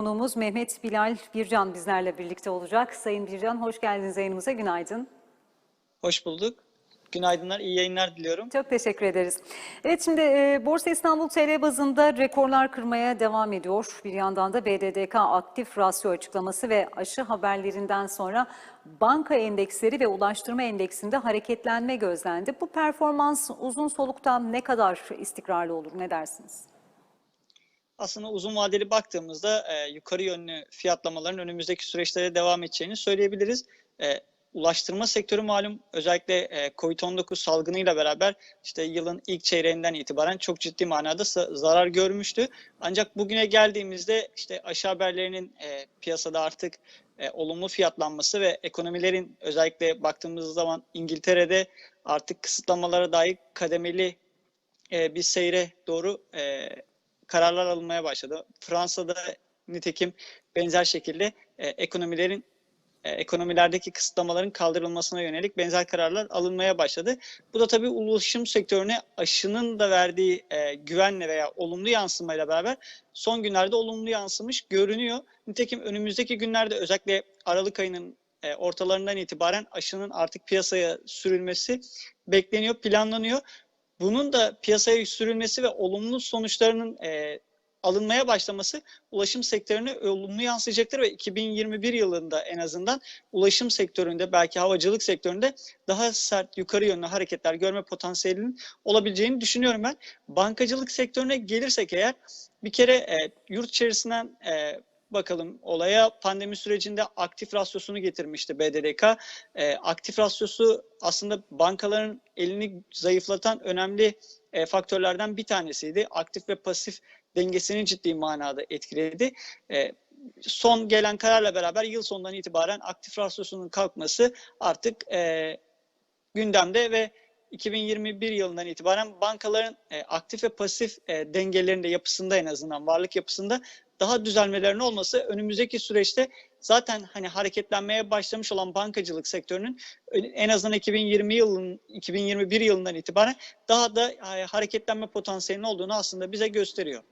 Konuğumuz Mehmet Bilal Bircan bizlerle birlikte olacak. Sayın Bircan hoş geldiniz yayınımıza. Günaydın. Hoş bulduk. Günaydınlar, iyi yayınlar diliyorum. Çok teşekkür ederiz. Evet şimdi e, Borsa İstanbul TL bazında rekorlar kırmaya devam ediyor. Bir yandan da BDDK aktif rasyo açıklaması ve aşı haberlerinden sonra banka endeksleri ve ulaştırma endeksinde hareketlenme gözlendi. Bu performans uzun soluktan ne kadar istikrarlı olur ne dersiniz? Aslında uzun vadeli baktığımızda e, yukarı yönlü fiyatlamaların önümüzdeki süreçlere devam edeceğini söyleyebiliriz. E, ulaştırma sektörü malum özellikle e, Covid-19 salgınıyla beraber işte yılın ilk çeyreğinden itibaren çok ciddi manada zarar görmüştü. Ancak bugüne geldiğimizde işte aşı haberlerinin e, piyasada artık e, olumlu fiyatlanması ve ekonomilerin özellikle baktığımız zaman İngiltere'de artık kısıtlamalara dair kademeli e, bir seyre doğru e, kararlar alınmaya başladı. Fransa'da nitekim benzer şekilde e, ekonomilerin e, ekonomilerdeki kısıtlamaların kaldırılmasına yönelik benzer kararlar alınmaya başladı. Bu da tabii ulaşım sektörüne aşının da verdiği e, güvenle veya olumlu yansımayla beraber son günlerde olumlu yansımış görünüyor. Nitekim önümüzdeki günlerde özellikle Aralık ayının e, ortalarından itibaren aşının artık piyasaya sürülmesi bekleniyor, planlanıyor. Bunun da piyasaya sürülmesi ve olumlu sonuçlarının e, alınmaya başlaması ulaşım sektörüne olumlu yansıyacaktır ve 2021 yılında en azından ulaşım sektöründe belki havacılık sektöründe daha sert yukarı yönlü hareketler görme potansiyelinin olabileceğini düşünüyorum ben. Bankacılık sektörüne gelirsek eğer bir kere e, yurt içerisinden e, bakalım olaya pandemi sürecinde aktif rasyosunu getirmişti BDDK. E, aktif rasyosu aslında bankaların elini zayıflatan önemli e, faktörlerden bir tanesiydi. Aktif ve pasif dengesini ciddi manada etkiledi. E, son gelen kararla beraber yıl sonundan itibaren aktif rasyosunun kalkması artık e, gündemde ve 2021 yılından itibaren bankaların e, aktif ve pasif e, dengelerinde yapısında en azından varlık yapısında daha düzelmelerinin olması önümüzdeki süreçte zaten hani hareketlenmeye başlamış olan bankacılık sektörünün en azından 2020 yılın 2021 yılından itibaren daha da e, hareketlenme potansiyelinin olduğunu aslında bize gösteriyor.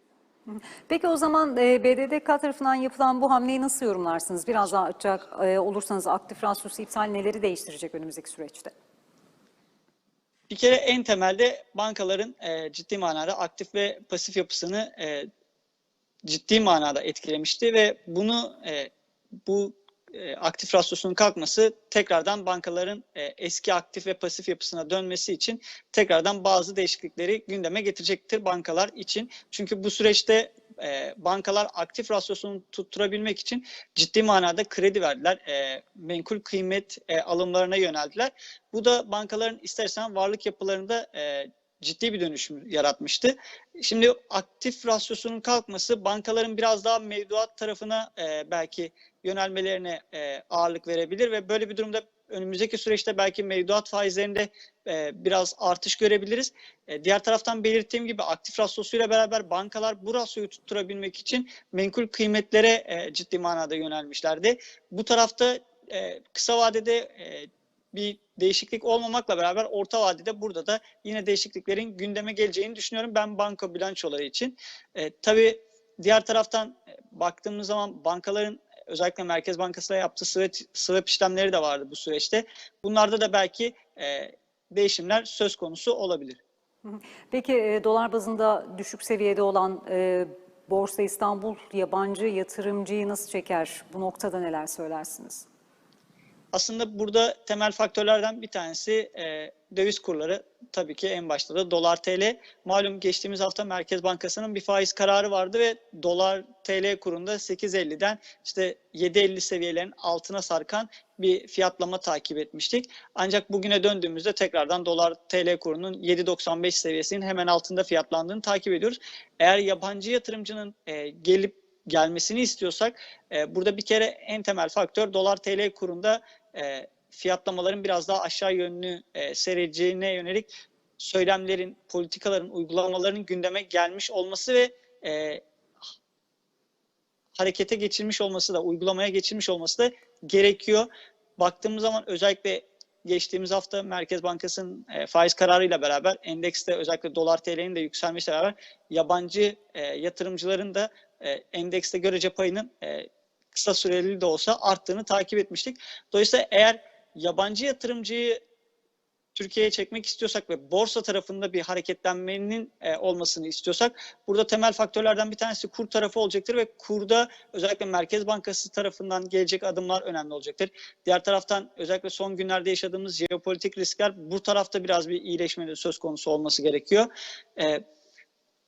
Peki o zaman e, BDDK tarafından yapılan bu hamleyi nasıl yorumlarsınız? Biraz daha açacak e, olursanız aktif rasyosu iptal neleri değiştirecek önümüzdeki süreçte? Bir kere en temelde bankaların e, ciddi manada aktif ve pasif yapısını e, ciddi manada etkilemişti ve bunu e, bu e, aktif rasyosunun kalkması tekrardan bankaların e, eski aktif ve pasif yapısına dönmesi için tekrardan bazı değişiklikleri gündeme getirecektir bankalar için. Çünkü bu süreçte e, bankalar aktif rasyosunu tutturabilmek için ciddi manada kredi verdiler. E, menkul kıymet e, alımlarına yöneldiler. Bu da bankaların istersen varlık yapılarında e, ciddi bir dönüşüm yaratmıştı. Şimdi aktif rasyosunun kalkması bankaların biraz daha mevduat tarafına e, belki yönelmelerine e, ağırlık verebilir ve böyle bir durumda önümüzdeki süreçte belki mevduat faizlerinde e, biraz artış görebiliriz. E, diğer taraftan belirttiğim gibi aktif rasyosuyla beraber bankalar bu rasyoyu tutturabilmek için menkul kıymetlere e, ciddi manada yönelmişlerdi. Bu tarafta e, kısa vadede e, bir değişiklik olmamakla beraber orta vadede burada da yine değişikliklerin gündeme geleceğini düşünüyorum ben banka bilançoları için. E, tabii diğer taraftan e, baktığımız zaman bankaların özellikle Merkez Bankası'yla yaptığı swap, swap işlemleri de vardı bu süreçte. Bunlarda da belki e, değişimler söz konusu olabilir. Peki e, dolar bazında düşük seviyede olan e, Borsa İstanbul yabancı yatırımcıyı nasıl çeker? Bu noktada neler söylersiniz? Aslında burada temel faktörlerden bir tanesi e, döviz kurları. Tabii ki en başta da dolar TL. Malum geçtiğimiz hafta Merkez Bankası'nın bir faiz kararı vardı ve dolar TL kurunda 8.50'den işte 7.50 seviyelerin altına sarkan bir fiyatlama takip etmiştik. Ancak bugüne döndüğümüzde tekrardan dolar TL kurunun 7.95 seviyesinin hemen altında fiyatlandığını takip ediyoruz. Eğer yabancı yatırımcının e, gelip gelmesini istiyorsak e, burada bir kere en temel faktör dolar TL kurunda e, fiyatlamaların biraz daha aşağı yönlü e, seyredeceğine yönelik söylemlerin, politikaların, uygulamaların gündeme gelmiş olması ve e, harekete geçilmiş olması da, uygulamaya geçilmiş olması da gerekiyor. Baktığımız zaman özellikle geçtiğimiz hafta Merkez Bankası'nın e, faiz kararıyla beraber endekste özellikle dolar TL'nin de yükselmesiyle beraber yabancı e, yatırımcıların da e, endekste görece payının e, kısa süreli de olsa arttığını takip etmiştik. Dolayısıyla eğer yabancı yatırımcıyı Türkiye'ye çekmek istiyorsak ve borsa tarafında bir hareketlenmenin e, olmasını istiyorsak burada temel faktörlerden bir tanesi kur tarafı olacaktır ve kurda özellikle Merkez Bankası tarafından gelecek adımlar önemli olacaktır. Diğer taraftan özellikle son günlerde yaşadığımız jeopolitik riskler bu tarafta biraz bir iyileşme de söz konusu olması gerekiyor. E,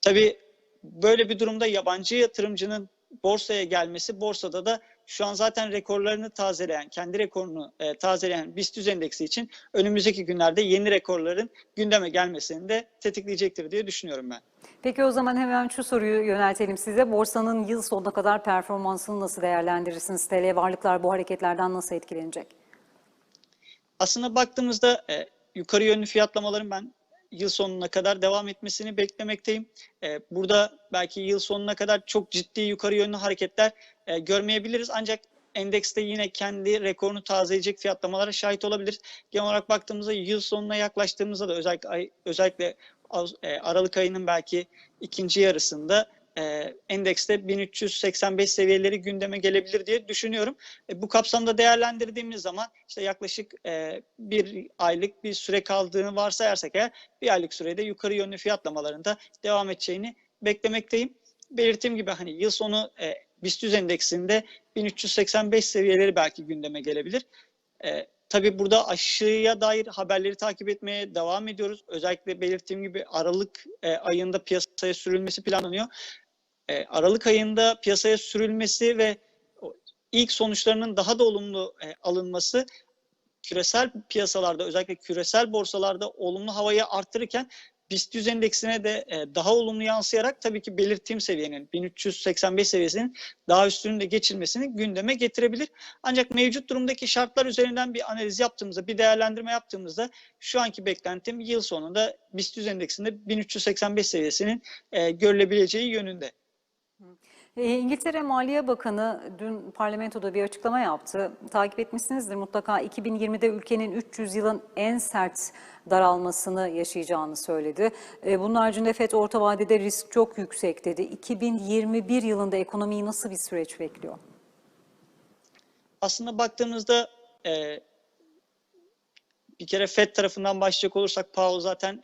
tabii böyle bir durumda yabancı yatırımcının borsaya gelmesi borsada da şu an zaten rekorlarını tazeleyen, kendi rekorunu e, tazeleyen BIST endeksi için önümüzdeki günlerde yeni rekorların gündeme gelmesini de tetikleyecektir diye düşünüyorum ben. Peki o zaman hemen şu soruyu yöneltelim size. Borsanın yıl sonuna kadar performansını nasıl değerlendirirsiniz? TL varlıklar bu hareketlerden nasıl etkilenecek? Aslında baktığımızda e, yukarı yönlü fiyatlamaların ben yıl sonuna kadar devam etmesini beklemekteyim. E, burada belki yıl sonuna kadar çok ciddi yukarı yönlü hareketler e, görmeyebiliriz. Ancak endekste yine kendi rekorunu tazeleyecek fiyatlamalara şahit olabiliriz. Genel olarak baktığımızda yıl sonuna yaklaştığımızda da özellikle özellikle e, Aralık ayının belki ikinci yarısında e, endekste 1385 seviyeleri gündeme gelebilir diye düşünüyorum. E, bu kapsamda değerlendirdiğimiz zaman işte yaklaşık e, bir aylık bir süre kaldığını varsayarsak eğer bir aylık sürede yukarı yönlü fiyatlamalarında devam edeceğini beklemekteyim. Belirttiğim gibi hani yıl sonu BIST endeksinde 1385 seviyeleri belki gündeme gelebilir. Tabii burada aşıya dair haberleri takip etmeye devam ediyoruz. Özellikle belirttiğim gibi Aralık ayında piyasaya sürülmesi planlanıyor. E, Aralık ayında piyasaya sürülmesi ve ilk sonuçlarının daha da olumlu e, alınması küresel piyasalarda özellikle küresel borsalarda olumlu havayı arttırırken BIST 100 endeksine de e, daha olumlu yansıyarak tabii ki belirttiğim seviyenin 1385 seviyesinin daha üstünün de geçilmesini gündeme getirebilir. Ancak mevcut durumdaki şartlar üzerinden bir analiz yaptığımızda, bir değerlendirme yaptığımızda şu anki beklentim yıl sonunda BIST 100 endeksinde 1385 seviyesinin görülebileceği yönünde. E, İngiltere Maliye Bakanı dün parlamentoda bir açıklama yaptı. Takip etmişsinizdir mutlaka 2020'de ülkenin 300 yılın en sert daralmasını yaşayacağını söyledi. E, Bunun haricinde FED orta vadede risk çok yüksek dedi. 2021 yılında ekonomiyi nasıl bir süreç bekliyor? aslında baktığımızda e, bir kere FED tarafından başlayacak olursak Powell zaten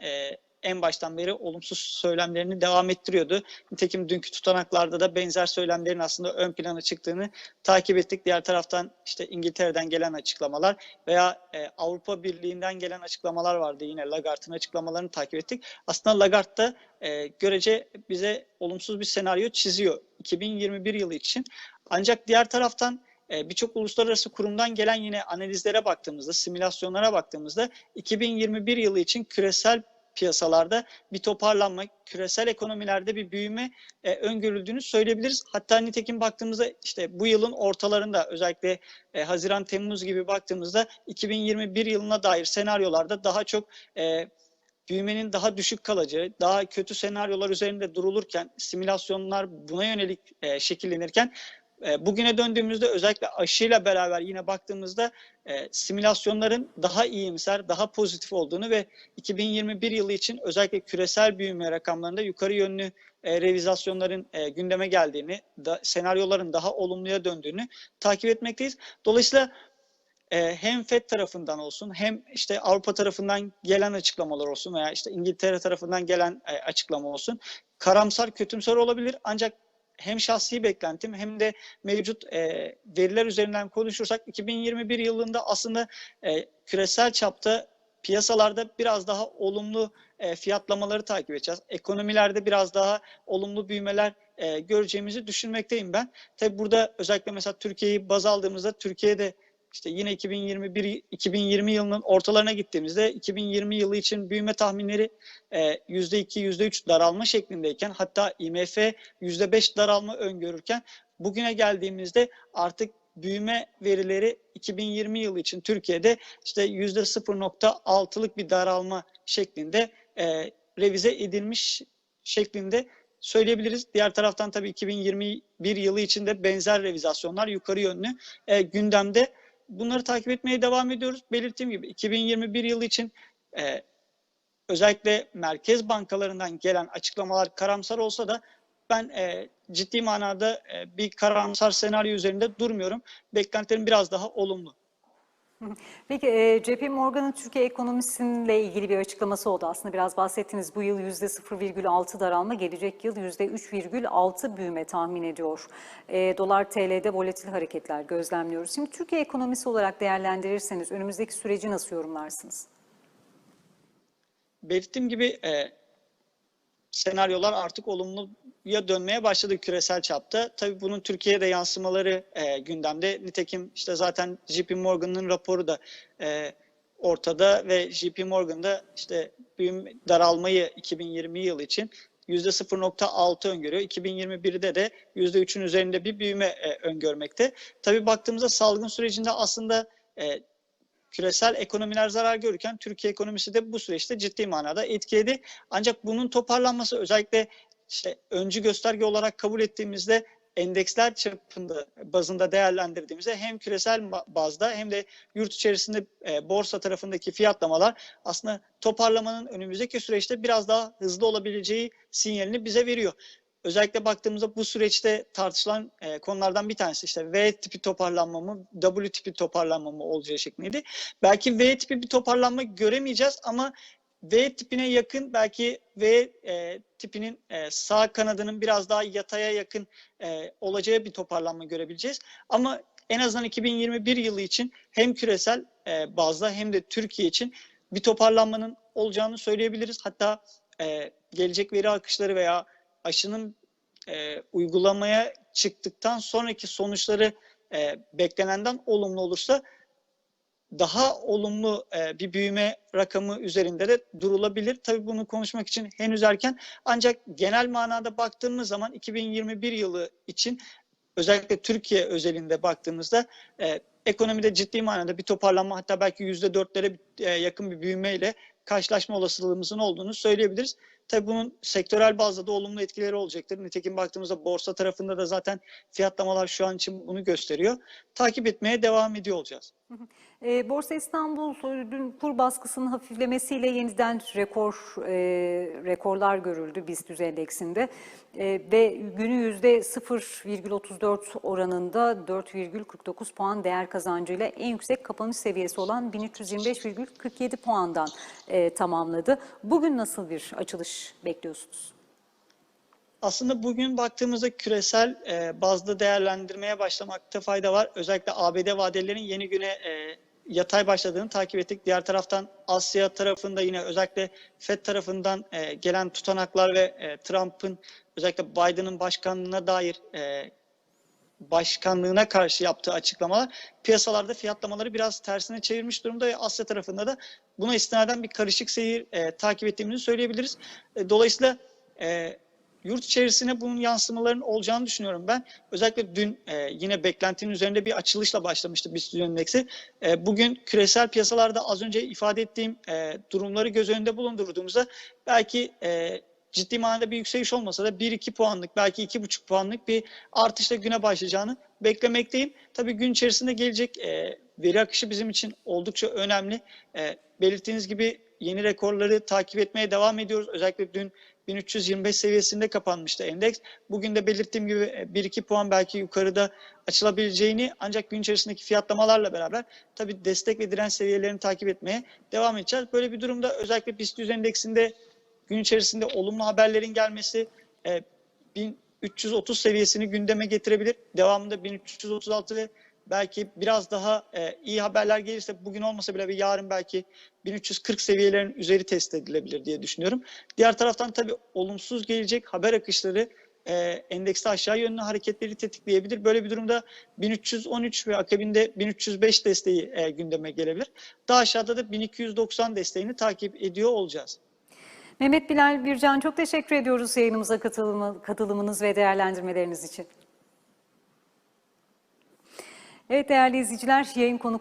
en baştan beri olumsuz söylemlerini devam ettiriyordu. Nitekim dünkü tutanaklarda da benzer söylemlerin aslında ön plana çıktığını takip ettik. Diğer taraftan işte İngiltere'den gelen açıklamalar veya e, Avrupa Birliği'nden gelen açıklamalar vardı. Yine Lagarde'ın açıklamalarını takip ettik. Aslında Lagarde da e, görece bize olumsuz bir senaryo çiziyor 2021 yılı için. Ancak diğer taraftan e, birçok uluslararası kurumdan gelen yine analizlere baktığımızda, simülasyonlara baktığımızda 2021 yılı için küresel piyasalarda bir toparlanma, küresel ekonomilerde bir büyüme e, öngörüldüğünü söyleyebiliriz. Hatta nitekim baktığımızda işte bu yılın ortalarında özellikle e, Haziran-Temmuz gibi baktığımızda 2021 yılına dair senaryolarda daha çok e, büyümenin daha düşük kalacağı, daha kötü senaryolar üzerinde durulurken, simülasyonlar buna yönelik e, şekillenirken e, bugüne döndüğümüzde özellikle aşıyla beraber yine baktığımızda e, simülasyonların daha iyimser, daha pozitif olduğunu ve 2021 yılı için özellikle küresel büyüme rakamlarında yukarı yönlü e, revizasyonların e, gündeme geldiğini, senaryoların daha olumluya döndüğünü takip etmekteyiz. Dolayısıyla hem FED tarafından olsun hem işte Avrupa tarafından gelen açıklamalar olsun veya işte İngiltere tarafından gelen açıklama olsun karamsar, kötümser olabilir ancak hem şahsi beklentim hem de mevcut e, veriler üzerinden konuşursak 2021 yılında aslında e, küresel çapta piyasalarda biraz daha olumlu e, fiyatlamaları takip edeceğiz. Ekonomilerde biraz daha olumlu büyümeler e, göreceğimizi düşünmekteyim ben. Tabi burada özellikle mesela Türkiye'yi baz aldığımızda Türkiye'de işte yine 2021 2020 yılının ortalarına gittiğimizde 2020 yılı için büyüme tahminleri e, %2 %3 daralma şeklindeyken hatta IMF %5 daralma öngörürken bugüne geldiğimizde artık büyüme verileri 2020 yılı için Türkiye'de işte %0.6'lık bir daralma şeklinde e, revize edilmiş şeklinde söyleyebiliriz. Diğer taraftan tabii 2021 yılı içinde benzer revizasyonlar yukarı yönlü e, gündemde. Bunları takip etmeye devam ediyoruz. Belirttiğim gibi 2021 yılı için e, özellikle merkez bankalarından gelen açıklamalar karamsar olsa da ben e, ciddi manada e, bir karamsar senaryo üzerinde durmuyorum. Beklentilerim biraz daha olumlu. Peki e, JP Morgan'ın Türkiye ekonomisiyle ilgili bir açıklaması oldu. Aslında biraz bahsettiniz. Bu yıl %0,6 daralma, gelecek yıl %3,6 büyüme tahmin ediyor. E, Dolar TL'de volatil hareketler gözlemliyoruz. Şimdi Türkiye ekonomisi olarak değerlendirirseniz önümüzdeki süreci nasıl yorumlarsınız? belirttiğim gibi e, senaryolar artık olumluya dönmeye başladı küresel çapta. Tabii bunun Türkiye'de yansımaları e, gündemde. Nitekim işte zaten JP Morgan'ın raporu da e, ortada ve JP Morgan'da işte büyüme daralmayı 2020 yılı için %0.6 öngörüyor. 2021'de de %3'ün üzerinde bir büyüme e, öngörmekte. Tabii baktığımızda salgın sürecinde aslında e, küresel ekonomiler zarar görürken Türkiye ekonomisi de bu süreçte ciddi manada etkiledi. Ancak bunun toparlanması özellikle işte öncü gösterge olarak kabul ettiğimizde endeksler çapında bazında değerlendirdiğimizde hem küresel bazda hem de yurt içerisinde e, borsa tarafındaki fiyatlamalar aslında toparlamanın önümüzdeki süreçte biraz daha hızlı olabileceği sinyalini bize veriyor. Özellikle baktığımızda bu süreçte tartışılan e, konulardan bir tanesi işte V tipi toparlanma mı, W tipi toparlanma mı olacağı şeklindeydi. Belki V tipi bir toparlanma göremeyeceğiz ama V tipine yakın belki V e, tipinin e, sağ kanadının biraz daha yataya yakın e, olacağı bir toparlanma görebileceğiz. Ama en azından 2021 yılı için hem küresel e, bazda hem de Türkiye için bir toparlanmanın olacağını söyleyebiliriz. Hatta e, gelecek veri akışları veya aşının e, uygulamaya çıktıktan sonraki sonuçları e, beklenenden olumlu olursa daha olumlu e, bir büyüme rakamı üzerinde de durulabilir. Tabii bunu konuşmak için henüz erken. Ancak genel manada baktığımız zaman 2021 yılı için özellikle Türkiye özelinde baktığımızda e, ekonomide ciddi manada bir toparlanma hatta belki %4'lere e, yakın bir büyümeyle karşılaşma olasılığımızın olduğunu söyleyebiliriz. Tabii bunun sektörel bazda da olumlu etkileri olacaktır. Nitekim baktığımızda borsa tarafında da zaten fiyatlamalar şu an için bunu gösteriyor. Takip etmeye devam ediyor olacağız. E, Borsa İstanbul dün kur baskısının hafiflemesiyle yeniden rekor e, rekorlar görüldü BIST endeksinde e, ve günü %0,34 oranında 4,49 puan değer kazancıyla en yüksek kapanış seviyesi olan 1325,47 puandan e, tamamladı. Bugün nasıl bir açılış bekliyorsunuz? Aslında bugün baktığımızda küresel e, bazda değerlendirmeye başlamakta fayda var. Özellikle ABD vadelerin yeni güne e, yatay başladığını takip ettik. Diğer taraftan Asya tarafında yine özellikle FED tarafından e, gelen tutanaklar ve e, Trump'ın özellikle Biden'ın başkanlığına dair e, başkanlığına karşı yaptığı açıklamalar piyasalarda fiyatlamaları biraz tersine çevirmiş durumda ve Asya tarafında da buna istinaden bir karışık seyir e, takip ettiğimizi söyleyebiliriz. E, dolayısıyla e, yurt içerisine bunun yansımalarının olacağını düşünüyorum ben. Özellikle dün e, yine beklentinin üzerinde bir açılışla başlamıştı BIST endeksi. E, bugün küresel piyasalarda az önce ifade ettiğim e, durumları göz önünde bulundurduğumuzda belki e, ciddi manada bir yükseliş olmasa da 1-2 puanlık belki 2,5 puanlık bir artışla güne başlayacağını beklemekteyim. Tabii gün içerisinde gelecek e, veri akışı bizim için oldukça önemli. E, belirttiğiniz gibi yeni rekorları takip etmeye devam ediyoruz. Özellikle dün 1325 seviyesinde kapanmıştı endeks. Bugün de belirttiğim gibi 1-2 puan belki yukarıda açılabileceğini ancak gün içerisindeki fiyatlamalarla beraber tabii destek ve direnç seviyelerini takip etmeye devam edeceğiz. Böyle bir durumda özellikle BIST endeksinde gün içerisinde olumlu haberlerin gelmesi e, 1330 seviyesini gündeme getirebilir. Devamında 1336 ve belki biraz daha e, iyi haberler gelirse bugün olmasa bile bir yarın belki 1340 seviyelerin üzeri test edilebilir diye düşünüyorum. Diğer taraftan tabii olumsuz gelecek haber akışları e, endekste aşağı yönlü hareketleri tetikleyebilir. Böyle bir durumda 1313 ve akabinde 1305 desteği e, gündeme gelebilir. Daha aşağıda da 1290 desteğini takip ediyor olacağız. Mehmet Bilal Bircan çok teşekkür ediyoruz yayınımıza katılımı, katılımınız ve değerlendirmeleriniz için. Evet değerli izleyiciler yayın konu